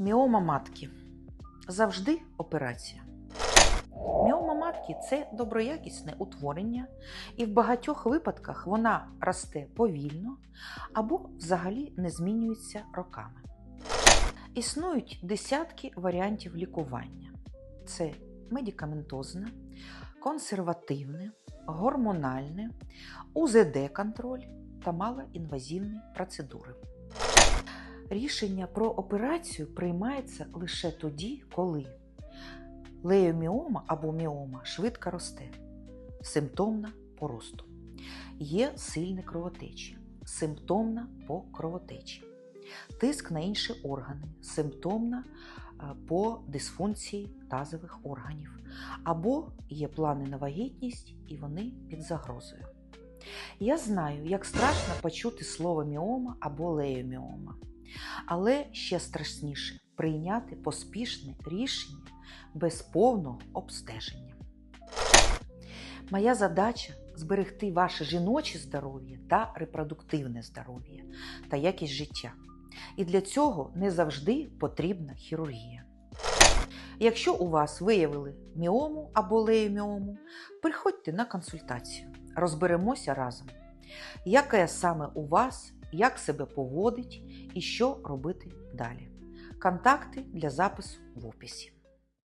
Міома матки. Завжди операція. Міома матки це доброякісне утворення, і в багатьох випадках вона росте повільно або взагалі не змінюється роками. Існують десятки варіантів лікування: це медикаментозне, консервативне, гормональне, УЗД-контроль та малоінвазивні процедури. Рішення про операцію приймається лише тоді, коли леоміома або міома швидко росте, симптомна по росту. Є сильне кровотечі, симптомна по кровотечі, тиск на інші органи, симптомна е, по дисфункції тазових органів, або є плани на вагітність і вони під загрозою. Я знаю, як страшно почути слово міома або леоміома, але ще страшніше прийняти поспішне рішення без повного обстеження. Моя задача зберегти ваше жіноче здоров'я та репродуктивне здоров'я та якість життя. І для цього не завжди потрібна хірургія. Якщо у вас виявили міому або леоміому, приходьте на консультацію. Розберемося разом, яке саме у вас, як себе поводить і що робити далі. Контакти для запису в описі.